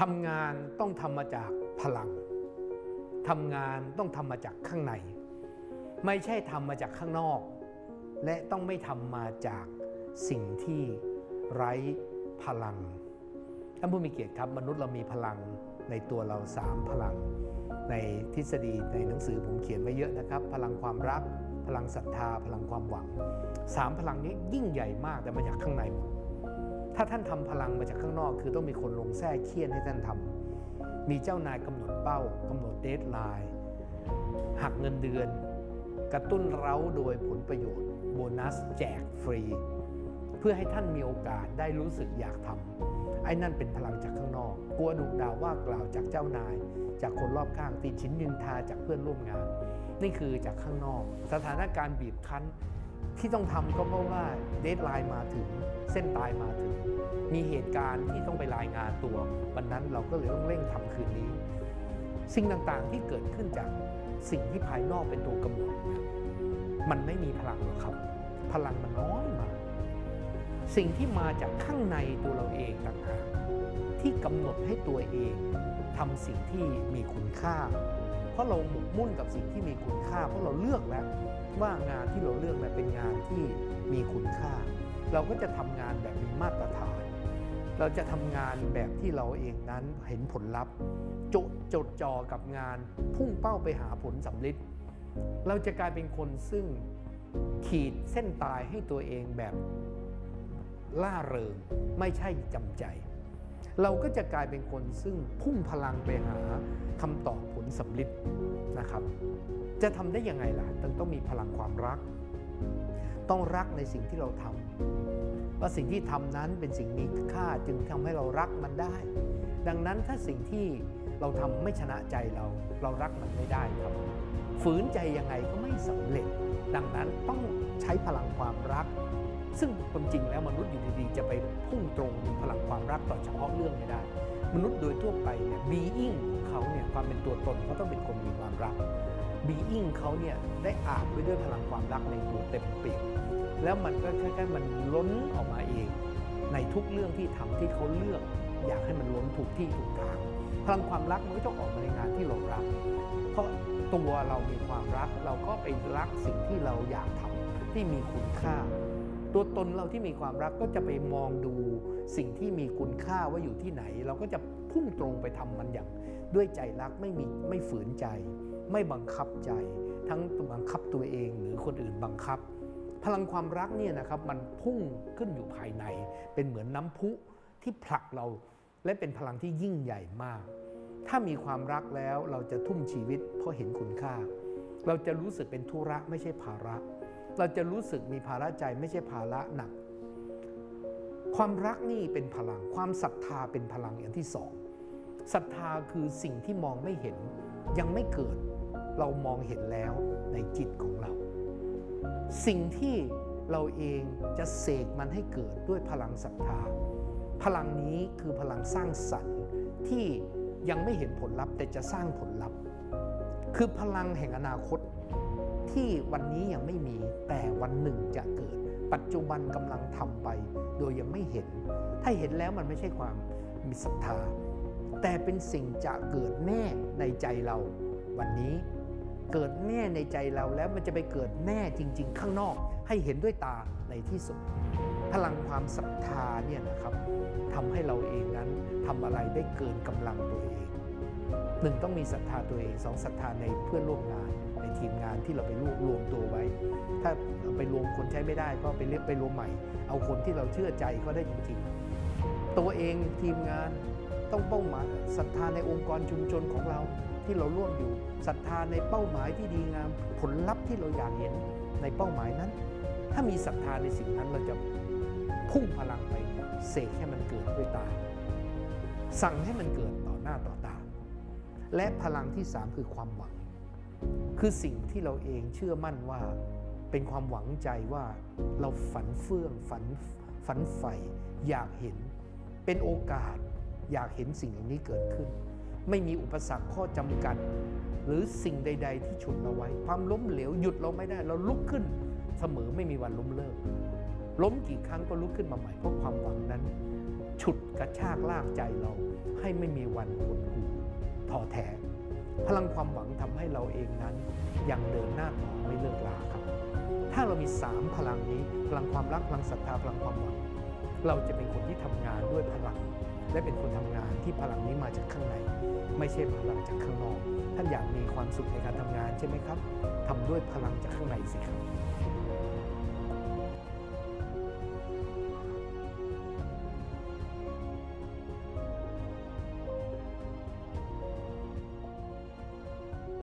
ทำงานต้องทำมาจากพลังทำงานต้องทำมาจากข้างใน ไม่ใช่ทำมาจากข้างนอก และต้องไม่ทำมาจากสิ่งที่ไร้พลังท่านผู้มีเกียรติครับ มนุษย์เรามีพลังในตัวเราสามพลัง ในทฤษฎีในหนังสือผมเขียนไว้เยอะนะครับ พลังความรัก พลังศรัทธา พลังความหวังสามพลังนี้ยิ่งใหญ่มากแต่มาจากข้างในหมด ถ้าท่านทำพลังมาจากข้างนอก คือต้องมีคนลงแท้เคียนให้ท่านทำมีเจ้านายกำหนดเป้ากำหนดเดทไลน์หักเงินเดือน กระตุ้นเร้าโดยผลประโยชน์ โบนัสแจกฟรี เพื่อให้ท่านมีโอกาสได้รู้สึกอยากทำไอ้นั่นเป็นพลังจากข้างนอก กลัวดุด่าว่ากล่าวจากเจ้านาย จากคนรอบข้างติดชิ้นนินทาจากเพื่อนร่วมงาน นี่คือจากข้างนอก สถานการณ์บีบคั้น ที่ต้องทำก็เพราะว่าเดทไลน์มาถึงเส้นตายมาถึง มีเหตุการณ์ที่ต้องไปรายงานตัว วันนั้นเราก็เลยต้องเร่งทำคืนนี้ สิ่งต่างๆที่เกิดขึ้นจากสิ่งที่ภายนอกเป็นตัวกำหนดมันไม่มีพลังหรอกครับ พลังมันน้อยมากสิ่งที่มาจากข้างในตัวเราเองต่างหากที่กำหนดให้ตัวเองทำสิ่งที่มีคุณค่า เพราะเราหมกมุ่นกับสิ่งที่มีคุณค่า เพราะเราเลือกแล้วว่างานที่เราเลือกนั้นเป็นงานที่มีคุณค่า เราก็จะทำงานแบบมีมาตรฐาน เราจะทำงานแบบที่เราเองนั้นเห็นผลลัพธ์จดจดจ่อกับงาน พุ่งเป้าไปหาผลสำลิดเราจะกลายเป็นคนซึ่งขีดเส้นตายให้ตัวเองแบบล่าเริงไม่ใช่จำใจ เราก็จะกลายเป็นคนซึ่งพุ่งพลังไปหาคำตอบผลสำลิดนะครับ จะทำได้ยังไงล่ะต้องต้องมีพลังความรัก ต้องรักในสิ่งที่เราทำว่าสิ่งที่ทำนั้นเป็นสิ่งมีค่าจึงทำให้เรารักมันได้ ดังนั้นถ้าสิ่งที่เราทำไม่ชนะใจเรา เรารักมันไม่ได้ครับ ฝืนใจยังไงก็ไม่สำเร็จ ดังนั้นต้องใช้พลังความรัก ซึ่งความจริงแล้วมนุษย์อยู่ดีๆ จะไปพุ่งตรงพลังความรักต่อเฉพาะเรื่องไม่ได้ มนุษย์โดยทั่วไปเนี่ย being ของเขาเนี่ยความเป็นตัวตนเขาต้องเป็นคนมีความรัก being เขาเนี่ยได้อาบไปด้วยพลังความรักในตัวเต็มเปี่ยมแล้วมันก็ค่อยๆมันล้นออกมาเอง ในทุกเรื่องที่ทำที่เขาเลือก อยากให้มันล้นถูกที่ถูกทางพลังความรักมันก็ต้ออกมาในงานที่เรารัก เพราะตัวเรามีความรักเราก็ไปรักสิ่งที่เราอยากทำที่มีคุณค่า ตัวตนเราที่มีความรักก็จะไปมองดูสิ่งที่มีคุณค่าว่าอยู่ที่ไหน เราก็จะพุ่งตรงไปทำมันอย่างด้วยใจรักไม่มีไม่ฝืนใจ ไม่บังคับใจ ทั้งบังคับตัวเองหรือคนอื่นบังคับ พลังความรักเนี่ยนะครับมันพุ่งขึ้นอยู่ภายในเป็นเหมือนน้ำพุที่ผลักเรา และเป็นพลังที่ยิ่งใหญ่มาก ถ้ามีความรักแล้วเราจะทุ่มชีวิตเพราะเห็นคุณค่า เราจะรู้สึกเป็นธุระไม่ใช่ภาระ เราจะรู้สึกมีภาระใจไม่ใช่ภาระหนัก ความรักนี่เป็นพลัง ความศรัทธาเป็นพลังอย่างที่สองศรัทธาคือสิ่งที่มองไม่เห็นยังไม่เกิด เรามองเห็นแล้วในจิตของเรา สิ่งที่เราเองจะเสกมันให้เกิดด้วยพลังศรัทธา พลังนี้คือพลังสร้างสรรค์ที่ยังไม่เห็นผลลัพธ์ แต่จะสร้างผลลัพธ์ คือพลังแห่งอนาคตที่วันนี้ยังไม่มีแต่วันหนึ่งจะเกิด ปัจจุบันกำลังทำไป โดยยังไม่เห็น ถ้าเห็นแล้วมันไม่ใช่ความมีศรัทธา แต่เป็นสิ่งจะเกิดแน่ในใจเรา วันนี้เกิดแน่ในใจเราแล้วมันจะไปเกิดแน่จริง ๆ ข้างนอกให้เห็นด้วยตาในที่สุด พลังความศรัทธาเนี่ยนะครับทำให้เราเองนั้นทำอะไรได้เกินกำลังตัวเองหนึ่งต้องมีศรัทธาตัวเองสองศรัทธาในเพื่อนร่วมงาน ในทีมงานที่เราไปรวบรวมตัวไว้ ถ้าไปรวมคนใช้ไม่ได้ก็ไปเรียกไปรวมใหม่ เอาคนที่เราเชื่อใจเขาได้จริงๆ ตัวเองทีมงานต้องเป้าหมายศรัทธาในองค์กรชุมชนของเราที่เราร่วมอยู่ศรัทธาในเป้าหมายที่ดีงามผลลัพธ์ที่เราอยากเห็นในเป้าหมายนั้น ถ้ามีศรัทธาในสิ่งนั้นเราจะ พุ่งพลังไปเสกให้มันเกิดด้วยตา สั่งให้มันเกิดต่อหน้าต่อตา และพลังที่สามคือความหวัง คือสิ่งที่เราเองเชื่อมั่นว่าเป็นความหวังใจว่าเราฝันเฟื่องฝันฝันใฝ่อยากเห็นเป็นโอกาสอยากเห็นสิ่งเหล่านี้เกิดขึ้น ไม่มีอุปสรรคข้อจำกัด หรือสิ่งใด ๆ ที่ฉุดเราไว้ ความล้มเหลวหยุดเราไม่ได้ เราลุกขึ้นเสมอไม่มีวันล้มเลิก ล้มกี่ครั้งก็ลุกขึ้นมาใหม่เพราะความหวังนั้น ฉุดกระชากลากใจเรา ให้ไม่มีวันหดหู่ท้อแท้พลังความหวังทำให้เราเองนั้นยังเดินหน้าต่อไม่เลิกลาครับ ถ้าเรามี 3 พลังนี้พลังความรักพลังศรัทธาพลังความหวัง เราจะเป็นคนที่ทำงานด้วยพลัง และเป็นคนทำงานที่พลังนี้มาจากข้างใน ไม่ใช่พลังจากข้างนอก ท่านอยากมีความสุขในการทำงานใช่ไหมครับทำด้วยพลังจากข้างในสิครับ